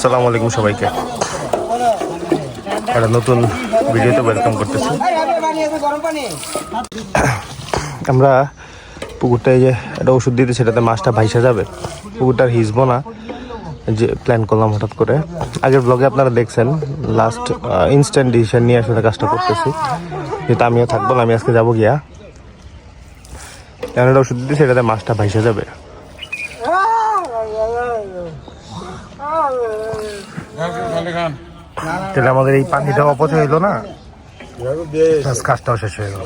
সালাম আলাইকুম সবাইকে। একটা নতুন ভিডিওতে ওয়েলকাম করতেছি। আমরা পুকুরটায় যে একটা ওষুধ দিতে সেটাতে মাছটা ভাইসা যাবে। পুকুরটার হিসবো না, যে প্ল্যান করলাম হঠাৎ করে। আগের ব্লগে আপনারা দেখছেন লাস্ট ইনস্ট্যান্ট ডিসিশন নিয়ে আসলে কাজটা করতেছি। যেহেতু আমিও থাকব না, আমি আজকে যাব গিয়া। কেন একটা ওষুধ দিতে সেটাতে মাছটা ভাইসা যাবে। তাহলে আমাদের এই পানিটা অপচয় হইল না? কাজটাও শেষ হয়ে গেল।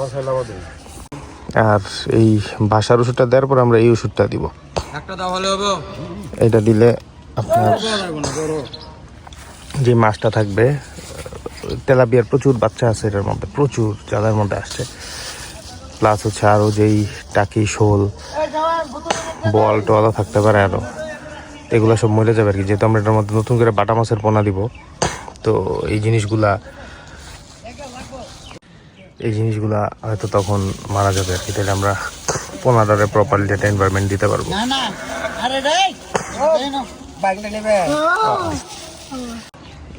আর এই বাসার ওষুধটা দেওয়ার পর আমরা এই ওষুধটা দিব। একটা দাও হলে হবে। এটা দিলে আপনার যে মাছটা থাকবে তেলাপিয়ার প্রচুর বাচ্চা আছে এটার মধ্যে প্রচুর জালের মধ্যে আসছে। প্লাস হচ্ছে আরও যেই টাকি শোল বল টলও থাকতে পারে আরও এগুলো সব মরে যাবে আর কি। যেহেতু আমরা এটার মধ্যে নতুন করে বাটা মাছের পোনা দিব তো এই জিনিসগুলা এই জিনিসগুলা হয়তো তখন মারা যাবে আর কি। তাহলে আমরা পোনাটারে প্রপারলি একটা এনভায়রনমেন্ট দিতে পারব। না না আরে রে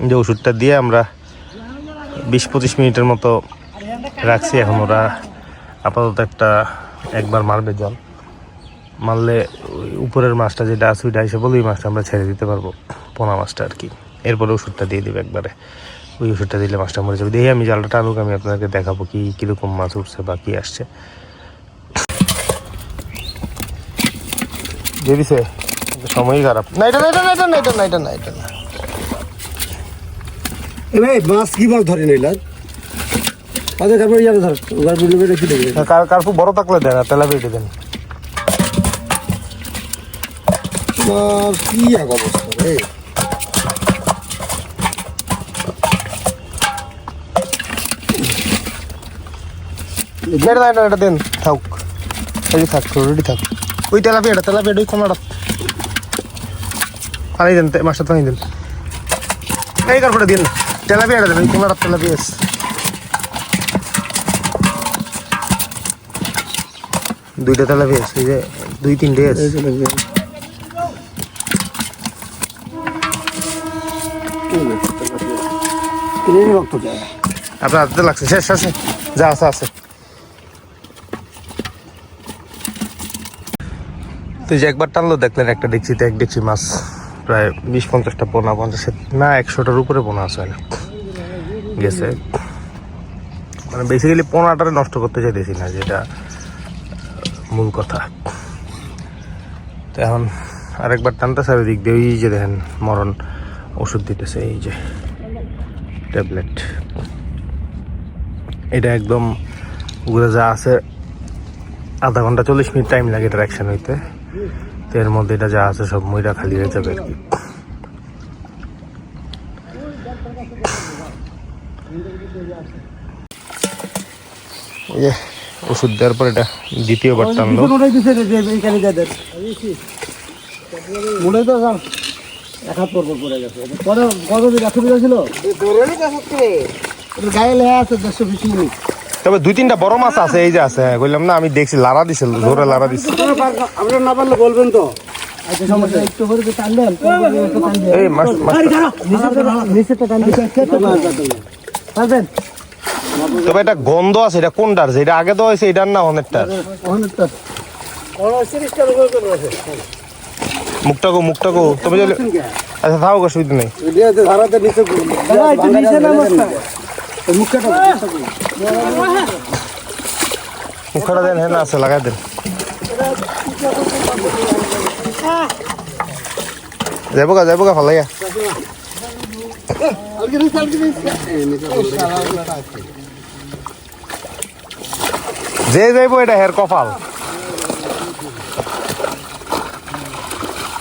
যে ওষুধটা দিয়ে আমরা বিশ পঁচিশ মিনিটের মতো রাখছি এখন ওরা আপাতত একটা একবার মারবে জল। মারলে ওই উপরের মাছটা যেটা আছে ওইটা এসে বলে ওই মাছটা আমরা ছেড়ে দিতে পারব পোনা মাছটা আর কি। এরপরে ওষুধটা দিয়ে দিবে একবারে। ওই ওষুধটা দিলে মাছটা মরে যাবে। দিয়ে আমি জালটা টানুক আমি আপনাদেরকে দেখাবো কি কীরকম মাছ উঠছে বা কী আসছে। দিয়ে দিছে? সময়ই খারাপ। না এটা না এটা না এটা না এটা না এটা না এটা না। এই মাছ কি মাছ ধরে নিলাম আচ্ছা ইয়ারে ধর কার্পু বড় থাকলে দেন আর তেলা বেটে দেন। কি এক অবস্থা রে? এটা এটা এটা দেন থাক। এই থাক রেডি থাক। ওই ওই দেন তে- মাছটা তো আনি দেন। এই কার্পুটা দিন তেলা পেটা দেন ওই কমাটা তেলা পেঁয়াজ দুইটা তেলা পেঁয়াজ এই যে দুই তিনটে আছে। কিনে রক্ত যায়। আপনার হাতে লাগছে। শেষ আছে যা আছে আছে। তো যে একবার টানলো, দেখলেন একটা ডেকচিতে এক ডেকচি মাছ, প্রায় বিশ পঞ্চাশটা পোনা, পঞ্চাশ না, একশোটার উপরে পোনা আছে না গেছে। মানে বেসিক্যালি পোনাটারে নষ্ট করতে চাইতেছি না, যেটা মূল কথা। তো এখন আরেকবার টানতে স্যার দিক দিয়ে, ওই যে দেখেন মরণ ওষুধ দিতেছে, এই যে। ট্যাবলেট। এটা একদম উপরে যা আছে, আধা ঘণ্টা চল্লিশ মিনিট টাইম লাগে এটার অ্যাকশন হইতে। তো এর মধ্যে এটা যা আছে সব ময়রা খালি হয়ে যাবে আর কি। ওষুধ দেওয়ার পর এটা দ্বিতীয়বার টানলো। এক হাত পর পর পড়ে গেছে। কত কত দিন একশো ছিল ধরে নিতে সত্যি ওর গায়ে লেখা আছে দেড়শো বিশ মিনিট। তবে দুই তিনটা বড় মাছ আছে এই যে আছে হ্যাঁ, বললাম না আমি দেখছি লারা দিছিল জোরে লারা আপনারা না পারলে বলবেন তো। আচ্ছা সমস্যা একটু করে তো টান দেন এই মাছ মাছ নিচেটা টান দিন। পারবেন? তবে এটা গন্ধ আছে এটা কোনটার যে? এটা আগে তো হয়েছে এটার না অনেকটার? অনেকটা অনস্তিরিশটার উপর করে আছে মুখটা গো মুখটা গো তুমি যদি আচ্ছা থাও অসুবিধা নেই। মুখটা দেন হ্যাঁ আছে, লাগাই দেন। যাব গা যাব গা, ভালো গা যে যাইবো এটা হের কপাল।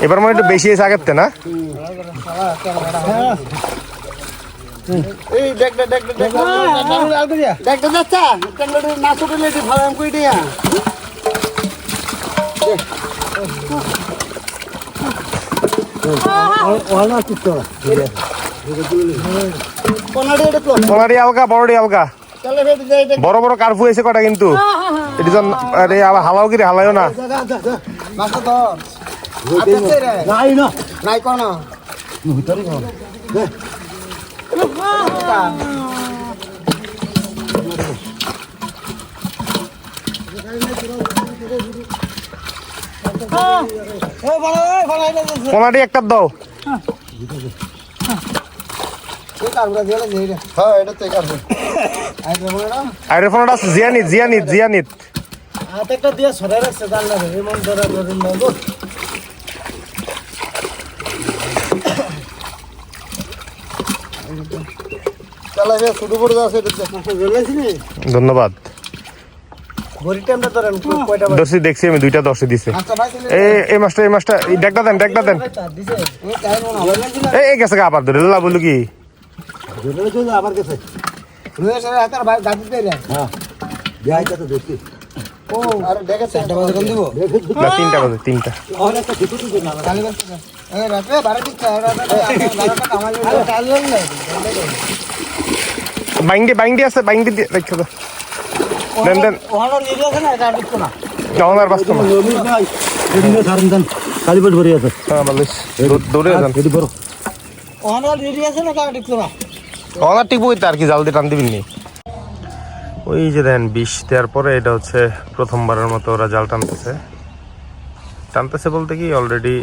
এবার মনে হয় একটু বেশি এসে আগের না বড় বড় কার্ফু এসে কটা কিন্তু হালাও কি রে হালাইও না আচ্ছা রে নাই না। নাই কোন। ভিতরে খাওয়া দে। একটা দাও। হ্যাঁ আরে ফোনটা জিয়ানিত জিয়ানিত জিয়ানিত। হাতে একটা দিয়ে সরাই রাখছে জানলা এমন ধরা ধরে নেব চালাবে শুরু করে দাও সেটা জ্বলেছি নি ধন্যবাদ। দর্শি দেখছি আমি দুইটা দর্শি দিছে। আচ্ছা এই এই মাছটা এই মাছটা ডেকটা দেন ডেকটা দেন। এই গেছে আবার ধরে লা বলু কি? তিনটা বাজে রাতে বারে দিচ্ছে আর রাতে বারোটা কামাই আরে কাল না বাইন্ডি বাইন্ডি আছে বাইন্ডি দিয়ে রেখে আর না। হ্যাঁ আছে কি জাল দিয়ে টান দিবেন নি। ওই যে দেন, বিষ দেওয়ার পরে এটা হচ্ছে প্রথমবারের মতো ওরা জাল টানতেছে। টানতেছে বলতে কি অলরেডি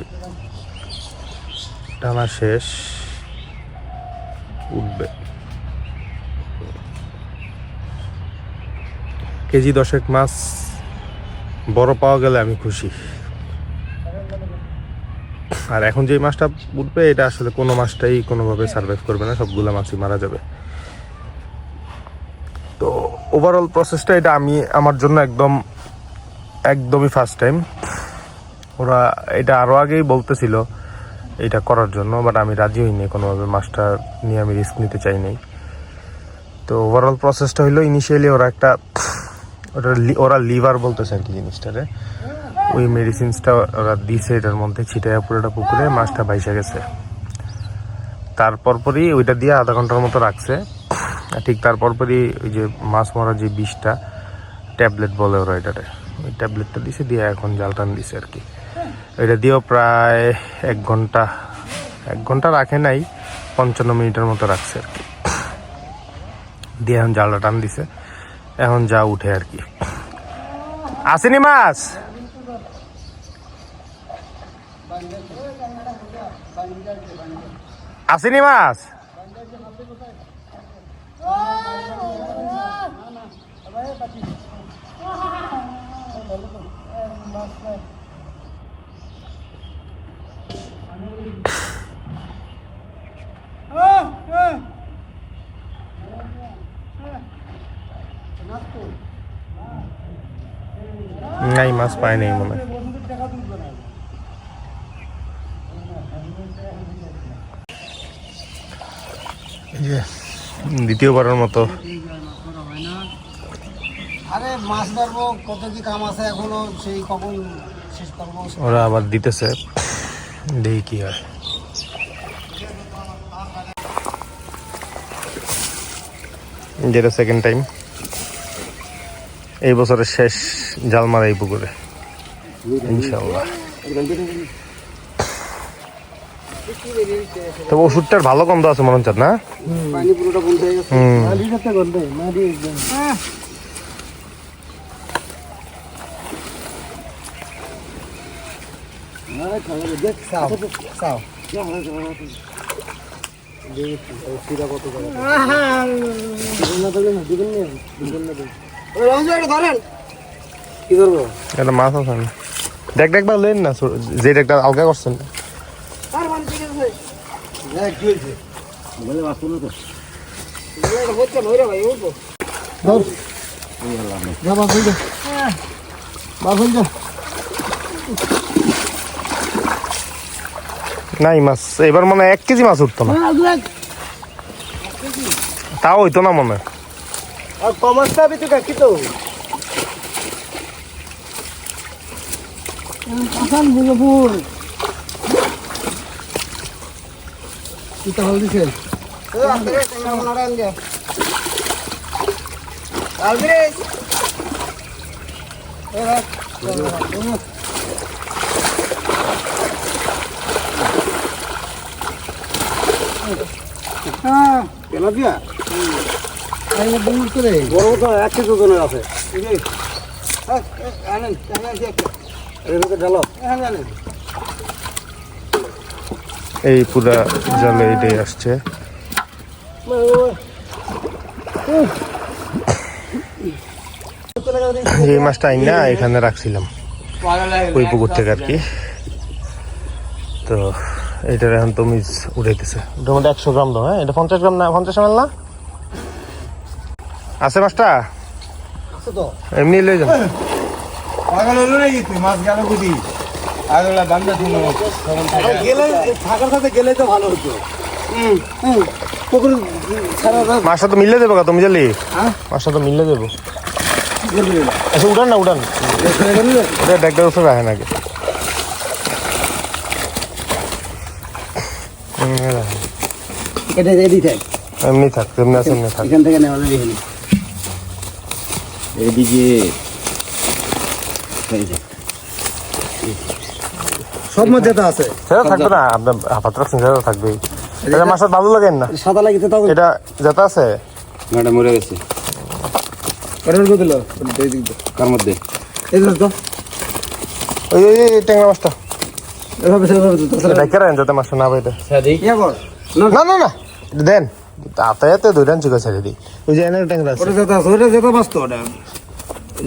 টানা শেষ। উঠবে। কেজি দশেক মাছ বড় পাওয়া গেলে আমি খুশি। আর এখন যে মাছটা উঠবে, এটা আসলে কোনো মাছটাই কোনোভাবে সার্ভাইভ করবে না, সবগুলো মাছই মারা যাবে। তো ওভারঅল প্রসেসটা এটা আমি আমার জন্য একদম, একদমই ফার্স্ট টাইম ওরা এটা আরও আগেই বলতেছিল এটা করার জন্য বাট আমি রাজি হইনি, কোনোভাবে মাছটা নিয়ে আমি রিস্ক নিতে চাই নাই। তো ওভারঅল প্রসেসটা হইল ইনিশিয়ালি ওরা একটা লি- ওরা লিভার বলতেছে আর কি জিনিসটারে। ওই মেডিসিনসটা ওরা দিছে, এটার মধ্যে ছিটাইয়া পুরোটা পুকুরে, মাছটা ভাইসা গেছে। তারপর পরই ওইটা দিয়ে আধা ঘণ্টার মতো রাখছে। ঠিক তারপর পরই ওই যে মাছ মারার যে বিষটা, ট্যাবলেট বলে ওরা এটাতে ওই ট্যাবলেটটা দিছে, দিয়ে এখন জাল টান দিছে আর কি। এটা দিয়েও প্রায় এক ঘণ্টা এক ঘণ্টা রাখে নাই, পঞ্চান্ন মিনিটের মতো রাখছে আর কি। দিয়ে এখন জালটা টান দিছে। এখন যা উঠে আর কি। আসেনি মাছ? আসেনি মাছ নাই মাছ পায় নাই মনে দ্বিতীয়বারের মতো। আরে মাছ ধরবো কত কি কাম আছে এখনও সেই কখন শেষ করব? ওরা আবার দিতেছে দেখি কি হয়। যেটা সেকেন্ড টাইম এই বছরের শেষ জাল মারা এই পুকুরে। ইনশাল্লাহ তবে ওষুধটার ভালো গন্ধ আছে মনে হচ্ছে না? পানি পুরোটা বন্ধ হয়ে গেছে গন্ধ একদম মাছ আছে না? দেখ দেখ বা লেন না যে একটা আলগা করছেন। হয়ে হয়ে নাই মাছ এবার মনে হয় এক কেজি মাছ উঠতো না। তাও হইতো না মনে হয়। আর কমাসটা কাকি তো। আসান বুঝপুর কি তো হল দিছে হ্যাঁ তেলাপিয়া বড় তো এক কেজি ওজনের আছে হ্যাঁ, আনেন আনেন। এই পুরা জলে এটাই আসছে। এই মাছটা আইন না এখানে রাখছিলাম। ওই পুকুর থেকে আর কি। তো এটার এখন তুমি উঠাইতেছে ওটার মধ্যে একশো গ্রাম দাও হ্যাঁ? এটা পঞ্চাশ গ্রাম না? পঞ্চাশ এমএল না? আছে মাছটা? এমনি লই যান পাগল হলো নাকি তুই? মাছ গেল বুঝি আগলা বান্ধা তুমি গেলে থাকার সাথে গেলে তো ভালো হতো। পুকুর মাছটা তো মিললে দেবো তুমি জালি? হ্যাঁ? মাছটা তো মিললে দেবো। আচ্ছা উঠান না উঠান ওটা রাখেন। এটা রেডি থাক। এমনি থাক এমনি আছে এমনি থাক। এখান থেকে নেওয়া এদিকে সব মধ্যে তো আছে। সেটা থাকবে না আপনার হাফাত রাখছেন সেটা থাকবেই। এটা মাছের ভালো লাগেন না? সাদা লাগিতে তাও এটা যেটা আছে? ম্যাডাম মরে গেছে। কটার দিল এই দিক দিয়ে। কার মধ্যে? এই দিল তো ওই ওই ট্যাংরা মাছটা। এভাবে সেভাবে তো যাতে মাছটা না না না। না দেন। আতায়াতে দুই রান চিকা ছেড়ে দিই। ওই যে এনের ট্যাংরা আছে। ওটা যেটা আছে ওটা যেটা ওটা।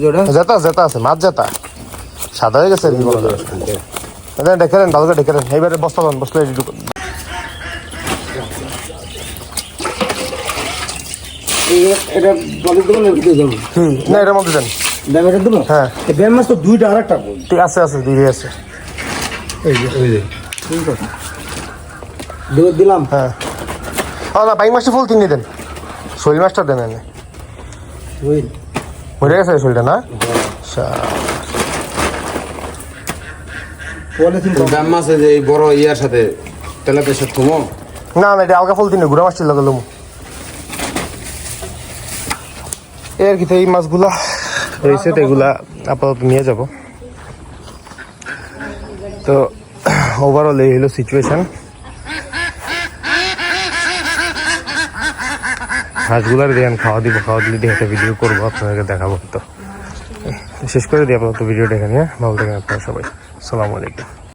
যেটা জেতা জেতা আছে মাছ জেতা সাদা হয়ে গেছে ডেকে দেন ভালো করে ডেকে দেন এইবারে বস্তা দেন বলি দেবো না এটার মধ্যে দেন। হ্যাঁ। এই ব্যায়াম মাছ তো দুইটা আর একটা ঠিক আছে আছে আছে। দিলাম। হ্যাঁ। ও না বাইক মাছটা ফুল তিনটে দেন। শৈল মাছটা দেন মরে গেছে শৈলটা না? আচ্ছা। পলিথিন দাম মাছ যে এই বড় ইয়ার সাথে তেলাপের সাথে তুমো না না এটা আলগা কি এই মাছগুলা রয়েছে তো এগুলা আপাতত নিয়ে যাব। তো ওভারঅল এই হলো সিচুয়েশন হাঁসগুলার দিয়ে খাওয়া দিব খাওয়া দিলে দিয়ে একটা ভিডিও করব আপনাদেরকে দেখাবো তো। শেষ করে দিই আপাতত ভিডিওটা এখানে হ্যাঁ? ভালো থাকেন আপনারা সবাই সালামু আলাইকুম